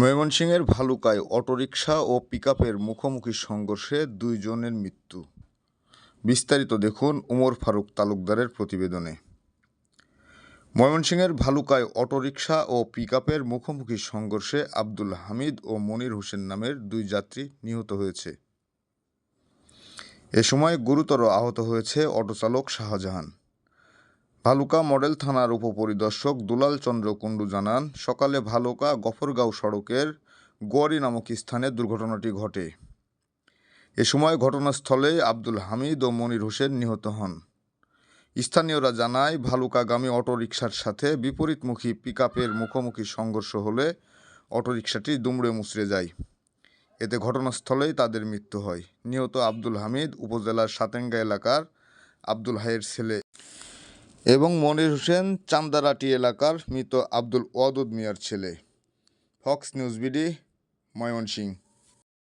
ময়মনসিংহের ভালুকায় অটোরিকশা ও পিকআপের মুখোমুখি সংঘর্ষে দুইজনের মৃত্যু। বিস্তারিত দেখুন উমর ফারুক তালুকদারের প্রতিবেদনে। ময়মনসিংহের ভালুকায় অটোরিকশা ও পিকআপের মুখোমুখি সংঘর্ষে আব্দুল হামিদ ও মনির হোসেন নামের দুই যাত্রী নিহত হয়েছে। এ সময় গুরুতর আহত হয়েছে অটোচালক শাহজাহান। ভালুকা মডেল থানার উপপরিদর্শক দুলাল চন্দ্র কুণ্ডু জানান, সকালে ভালুকা গফরগাঁও সড়কের গোয়ারি নামক স্থানে দুর্ঘটনাটি ঘটে। এ সময় ঘটনাস্থলে আব্দুল হামিদ ও মনির হোসেন নিহত হন। স্থানীয়রা জানায়, ভালুকাগামী অটোরিকশার সাথে বিপরীতমুখী পিকআপের মুখোমুখি সংঘর্ষ হলে অটোরিকশাটি দুমড়ে মুচড়ে যায়। এতে ঘটনাস্থলেই তাদের মৃত্যু হয়। নিহত আব্দুল হামিদ উপজেলার সাতেঙ্গা এলাকার আব্দুল হাইয়ের ছেলে। এবং মনির হোসেন চান্দারাটি এলাকার মৃত আব্দুল ওয়াদুদ মিয়ার ছেলে। Fox News BD Mymensingh.